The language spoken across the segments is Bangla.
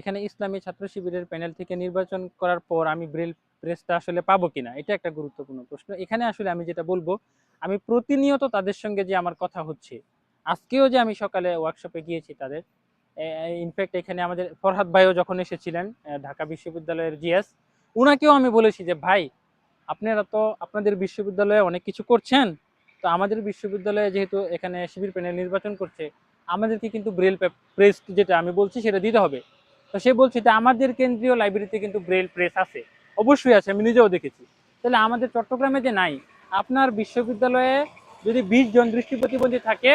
এখানে ইসলামী ছাত্র শিবিরের প্যানেল থেকে নির্বাচন করার পর আমি ব্রেল প্রেসটা আসলে পাবো কিনা, এটা একটা গুরুত্বপূর্ণ প্রশ্ন। এখানে আসলে আমি যেটা বলব, আমি প্রতিনিয়ত তাদের সঙ্গে যে আমার কথা হচ্ছে, আজকেও যে আমি সকালে ওয়ার্কশপে গিয়েছি তাদের ইনফ্যাক্ট এখানে আমাদের ফরহাদ ভাইও যখন এসেছিলেন ঢাকা বিশ্ববিদ্যালয়ের জিএস, উনাকেও আমি বলেছি যে, ভাই, আপনারা তো আপনাদের বিশ্ববিদ্যালয়ে অনেক কিছু করছেন, তো আমাদের বিশ্ববিদ্যালয়ে যেহেতু এখানে শিবির প্যানেল নির্বাচন করছে, আমাদেরকে কিন্তু ব্রেল প্রেস যেটা আমি বলছি সেটা দিতে হবে। তো সে বলছে যে আমাদের কেন্দ্রীয় লাইব্রেরিতে কিন্তু ব্রেল প্রেস আছে। অবশ্যই আছে, আমি নিজেও দেখেছি। তাহলে আমাদের চট্টগ্রামে যে নাই, আপনার বিশ্ববিদ্যালয়ে যদি বিশ জন দৃষ্টি প্রতিবন্ধী থাকে,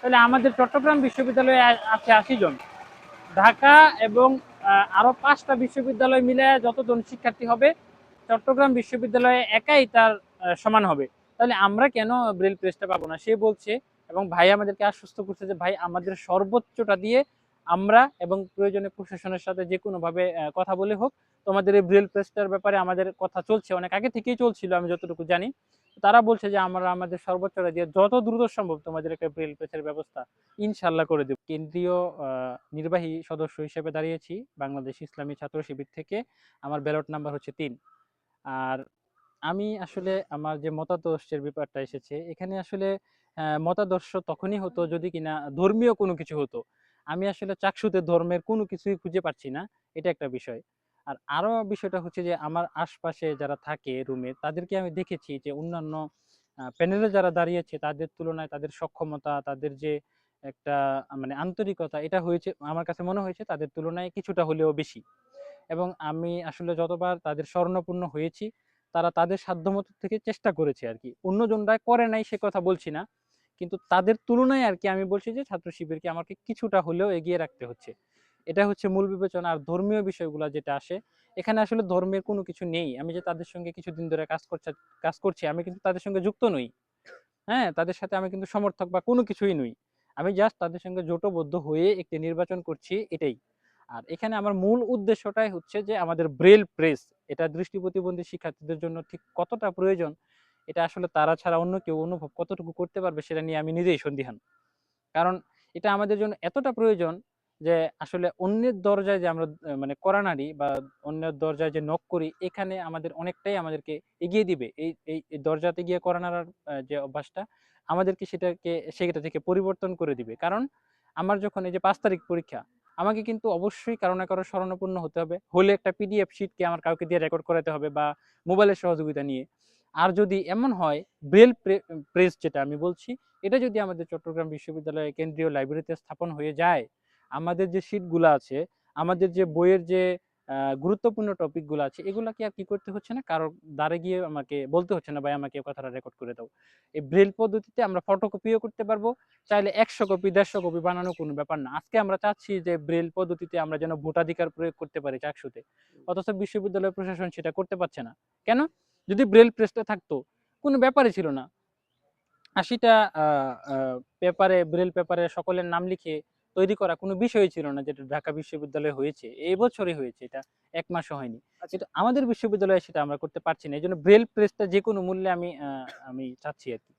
তাহলে আমাদের চট্টগ্রাম বিশ্ববিদ্যালয়ে আছে আশি জন। ঢাকা এবং আরও পাঁচটা বিশ্ববিদ্যালয় মিলে যতজন শিক্ষার্থী হবে, চট্টগ্রাম বিশ্ববিদ্যালয়ে একাই তার সমান হবে। তাহলে আমরা কেন ব্রেল প্রেসটা পাবো না? সে বলছে এবং ভাই আমাদেরকে আশ্বস্ত করছে যে ভাই আমাদের সর্বোচ্চটা দিয়ে আমরা এবং প্রয়োজনে প্রশাসনের সাথে যে কোনোভাবে কথা বলে হোক, তোমাদের এই ব্রেল প্রেসটার ব্যাপারে আমাদের কথা চলছে, অনেক আগে থেকেই চলছিল, আমি যতটুকু জানি। তারা বলছে যে আমরা আমাদের সর্বোচ্চটা দিয়ে যত দ্রুত সম্ভব তোমাদের একটা ব্রেল প্রেসের ব্যবস্থা ইনশাল্লাহ করে দেব। কেন্দ্রীয় নির্বাহী সদস্য হিসেবে দাঁড়িয়েছি, বাংলাদেশ ইসলামী ছাত্র শিবির থেকে। আমার ব্যালট নাম্বার হচ্ছে তিন। আর আমি আসলে আমার যে মতাদর্শের ব্যাপারটা এসেছে, এখানে আসলে মতাদর্শ তখনই হতো যদি কিনা ধর্মীয় কোনো কিছু হতো। আমি আসলে চাকসুতে ধর্মের কোনো কিছুই খুঁজে পাচ্ছি না, এটা একটা বিষয়। আর আরও বিষয়টা হচ্ছে যে, আমার আশপাশে যারা থাকে রুমে তাদেরকে আমি দেখেছি যে, অন্যান্য প্যানেলে যারা দাঁড়িয়েছে তাদের তুলনায় তাদের সক্ষমতা, তাদের যে একটা মানে আন্তরিকতা, এটা হয়েছে, আমার কাছে মনে হয়েছে তাদের তুলনায় কিছুটা হলেও বেশি। এবং আমি আসলে যতবার তাদের স্বর্ণপূর্ণ হয়েছি, তারা তাদের সাধ্যমতো থেকে চেষ্টা করেছে আর কি অন্যজনরা করে নাই সে কথা বলছি না। কিন্তু তাদের তুলনায় আর কি আমি বলছি যে ছাত্র শিবিরকে আমাকে কিছুটা হলেও এগিয়ে রাখতে হচ্ছে। এটা হচ্ছে মূল বিবেচনা আর ধর্মীয় বিষয়গুলো যেটা আসে, এখানে আসলে ধর্মের কোনো কিছু নেই। আমি যে তাদের সঙ্গে কিছুদিন ধরে কাজ করছে, কাজ করছি, আমি কিন্তু তাদের সঙ্গে যুক্ত নই। হ্যাঁ তাদের সাথে আমি কিন্তু সমর্থক বা কোনো কিছুই নই। আমি জাস্ট তাদের সঙ্গে জোটবদ্ধ হয়ে একটি নির্বাচন করছি এটাই। আর এখানে আমার মূল উদ্দেশ্যটাই হচ্ছে যে আমাদের ব্রেল প্রেস এটা দৃষ্টি প্রতিবন্ধী শিক্ষার্থীদের জন্য ঠিক কতটা প্রয়োজন এটা আসলে তারা ছাড়া অন্য কেউ অনুভব কতটুকু করতে পারবে সেটা নিয়ে আমি নিজেই সন্দিহান। কারণ এটা আমাদের জন্য এতটা প্রয়োজন যে আসলে অন্যের দরজায় যে আমরা মানে করানারি বা অন্যের দরজায় যে নক করি, এখানে আমাদের অনেকটাই আমাদেরকে এগিয়ে দিবে। এই এই দরজাতে গিয়ে করানার যে অভ্যাসটা, আমাদেরকে সেটাকে, সেটা থেকে পরিবর্তন করে দিবে। কারণ আমার যখন এই যে পাঁচ তারিখ পরীক্ষা, আমাকে কিন্তু অবশ্যই কারও না কারও স্মরণাপন্ন হতে হবে। হলে একটা পিডিএফ শিটকে আমার কাউকে দিয়ে রেকর্ড করাতে হবে বা মোবাইলের সহযোগিতা নিয়ে। আর যদি এমন হয় ব্রেল প্রেস যেটা আমি বলছি, এটা যদি আমাদের চট্টগ্রাম বিশ্ববিদ্যালয়ের কেন্দ্রীয় লাইব্রেরিতে স্থাপন হয়ে যায়, আমাদের যে শিটগুলো আছে, আমাদের যে বইয়ের যে গুরুত্বপূর্ণ টপিকগুলো আছে এগুলা কি আর কি করতে হচ্ছে না? কারও দ্বারে গিয়ে আমাকে বলতে হচ্ছে না, ভাই, আমাকে কথাটা রেকর্ড করে দাও। এই ব্রেল পদ্ধতিতে আমরা ফটোকপিও করতে পারব, চাইলে একশো কপি দেড়শো কপি বানানো কোনো ব্যাপার না। আজকে আমরা চাচ্ছি যে ব্রেল পদ্ধতিতে আমরা যেন ভোটাধিকার প্রয়োগ করতে পারি চাকসুতে। অথচ বিশ্ববিদ্যালয় প্রশাসন সেটা করতে পারছে না। কেন? যদি ব্রেল প্রেসটা থাকতো কোনো ব্যাপারই ছিল না। আশিটা পেপারে ব্রেল পেপারে সকলের নাম লিখে তৈরি করা কোনো বিষয় ছিল না যেটা ঢাকা বিশ্ববিদ্যালয়ে হয়েছে। এই বছরই হয়েছে এটা এক মাসও হয়নি। কিন্তু আমাদের বিশ্ববিদ্যালয়ে সেটা আমরা করতে পারছি না। এই জন্য ব্রেল প্রেসটা যে কোনো মূল্যে আমি আমি চাচ্ছি আর কি।